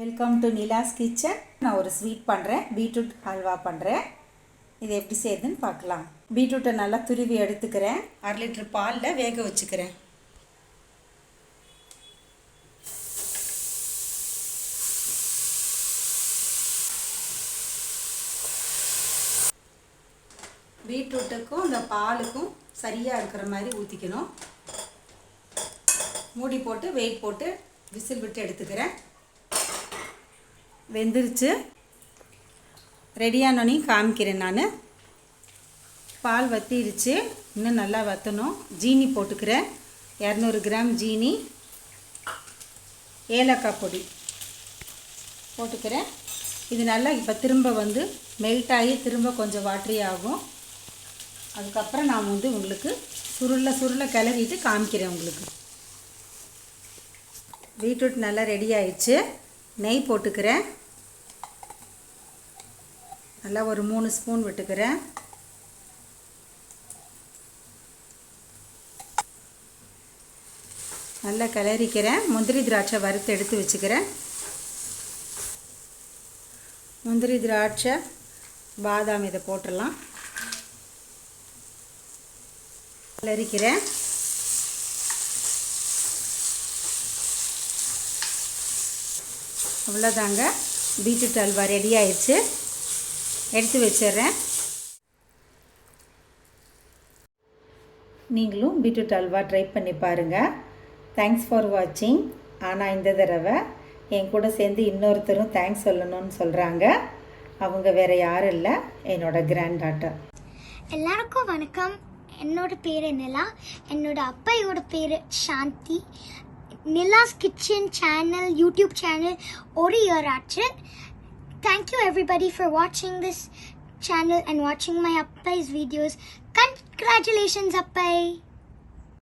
Welcome to Nila's kitchen நான் ஒரு sweet பண்ணுறேன் பீட்ரூட் ஹல்வா பண்ணுறேன் இது எப்படி செய்யுதுன்னு பார்க்கலாம். பீட்ரூட்டை நல்லா துருவி எடுத்துக்கிறேன். அரை லிட்டர் பாலில் வேக வச்சுக்கிறேன். பீட்ரூட்டுக்கும் இந்த பாலுக்கும் சரியாக இருக்கிற மாதிரி ஊற்றிக்கணும் மூடி போட்டு வெயிட் போட்டு விசில் விட்டு எடுத்துக்கிறேன். வெந்துருச்சு. ரெடியானோனையும் காமிக்கிறேன் நான். பால் வத்திடுச்சு இன்னும் நல்லா வற்றணும் ஜீனி போட்டுக்கிறேன். இரநூறு கிராம் ஜீனி. ஏலக்காய் பொடி போட்டுக்கிறேன். இது நல்லா இப்போ திரும்ப வந்து மெல்ட் ஆகி திரும்ப கொஞ்சம் வாட்டரி ஆகும். அதுக்கப்புறம் நான் வந்து உங்களுக்கு சுருளில் சுருளை கிளறிட்டு காமிக்கிறேன் உங்களுக்கு. பீட்ரூட் நல்லா ரெடி ஆயிடுச்சு. நெய் போட்டுக்கிறேன். நல்லா ஒரு மூணு ஸ்பூன் விட்டுக்கிறேன். நல்லா கிளறிக்கிறேன். முந்திரி திராட்சை வறுத்து எடுத்து வச்சுக்கிறேன். முந்திரி திராட்சை பாதாம் இதை போட்டுடலாம். கிளறிக்கிறேன். அவ்வளோதாங்க. பீட்ரூட் அல்வா ரெடி ஆயிடுச்சு. எடுத்து வச்சிடுறேன். நீங்களும் பீட்ரூட் அல்வா ட்ரை பண்ணி பாருங்கள் தேங்க்ஸ் ஃபார் வாட்சிங் ஆனால் இந்த தடவை என் கூட சேர்ந்து இன்னொருத்தரும் தேங்க்ஸ் சொல்லணும்னு சொல்கிறாங்க அவங்க வேறு யாரும் இல்லை. என்னோட கிராண்ட் டாட்டர் எல்லாருக்கும் வணக்கம். என்னோட பேர் என்னெல்லாம் என்னோட அப்பையோட பேர் சாந்தி. Nila's Kitchen channel, YouTube channel, Oriya Ratchet. Thank you everybody for watching this channel and watching my Appai's videos. Congratulations Appai!